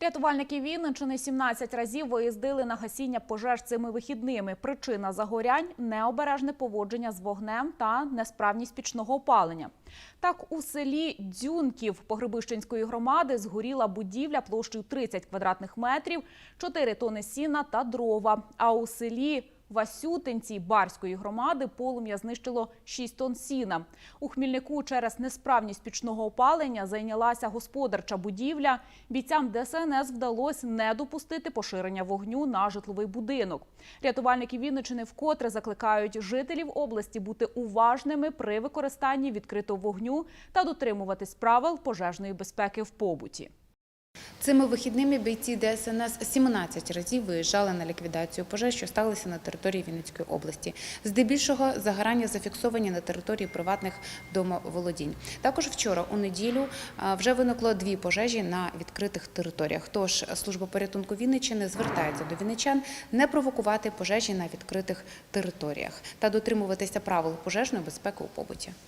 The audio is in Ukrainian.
Рятувальники Вінничини 17 разів виїздили на гасіння пожеж цими вихідними. Причина загорянь – необережне поводження з вогнем та несправність пічного опалення. Так, у селі Дзюнків Погребищенської громади згоріла будівля площею 30 квадратних метрів, 4 тони сіна та дрова. А у селі Васютинці Барської громади полум'я знищило 6 тонн сіна. У Хмільнику через несправність пічного опалення зайнялася господарча будівля. Бійцям ДСНС вдалося не допустити поширення вогню на житловий будинок. Рятувальники Вінничини вкотре закликають жителів області бути уважними при використанні відкритого вогню та дотримуватись правил пожежної безпеки в побуті. Цими вихідними бійці ДСНС 17 разів виїжджали на ліквідацію пожеж, що сталися на території Вінницької області. Здебільшого загорання зафіксовані на території приватних домоволодінь. Також вчора, у неділю, вже виникло дві пожежі на відкритих територіях. Тож служба порятунку Вінниччини звертається до вінничан не провокувати пожежі на відкритих територіях та дотримуватися правил пожежної безпеки у побуті.